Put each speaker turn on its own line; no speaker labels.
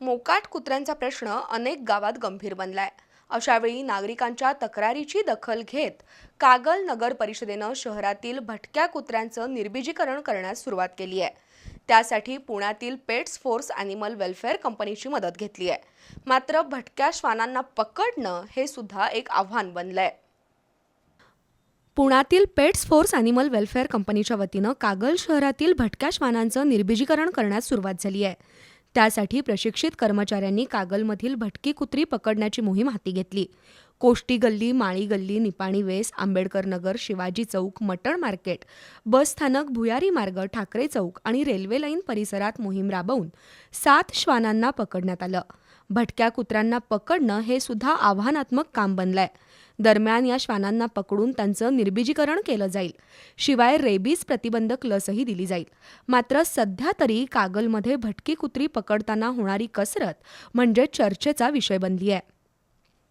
मोकाट कुत्र्यांचा प्रश्न अनेक गावात गंभीर बनलाय. अशावेळी नागरिकांच्या तक्रारीची दखल घेत कागल नगर परिषदेनं शहरातील भटक्या कुत्र्यांचं निर्बीजीकरण करण्यास सुरुवात केली आहे. त्यासाठी पुण्यातील पेट्स फोर्स ॲनिमल वेलफेअर कंपनीची मदत घेतली आहे. मात्र भटक्या श्वानांना पकडणं हे सुद्धा एक आव्हान बनलंय. पुण्यातील पेट्स फोर्स ॲनिमल वेलफेअर कंपनीच्या वतीनं कागल शहरातील भटक्या श्वानांचं निर्बीजीकरण करण्यास सुरुवात झाली आहे. त्यासाठी प्रशिक्षित कर्मचाऱ्यांनी कागलमधील भटकी कुत्री पकडण्याची मोहीम हाती घेतली. कोष्टी गल्ली माळी गल्ली निपाणी वेस Ambedkar Nagar Shivaji Chowk mutton market bus स्थानक भुयारी मार्ग ठाकरे चौक आणि रेल्वे लाईन परिसरात मोहीम राबवून सात श्वानांना पकडण्यात आलं. भटक्या कुत्र्यांना पकडणं हे सुद्धा आव्हानात्मक काम बनलंय. दरम्यान या श्वानांना पकडून त्यांचं निर्बिजीकरण केलं जाईल. शिवाय रेबीज प्रतिबंधक लसही दिली जाईल. मात्र सध्या तरी कागलमध्ये भटकी कुत्री पकडताना होणारी कसरत म्हणजे चर्चेचा विषय बनली आहे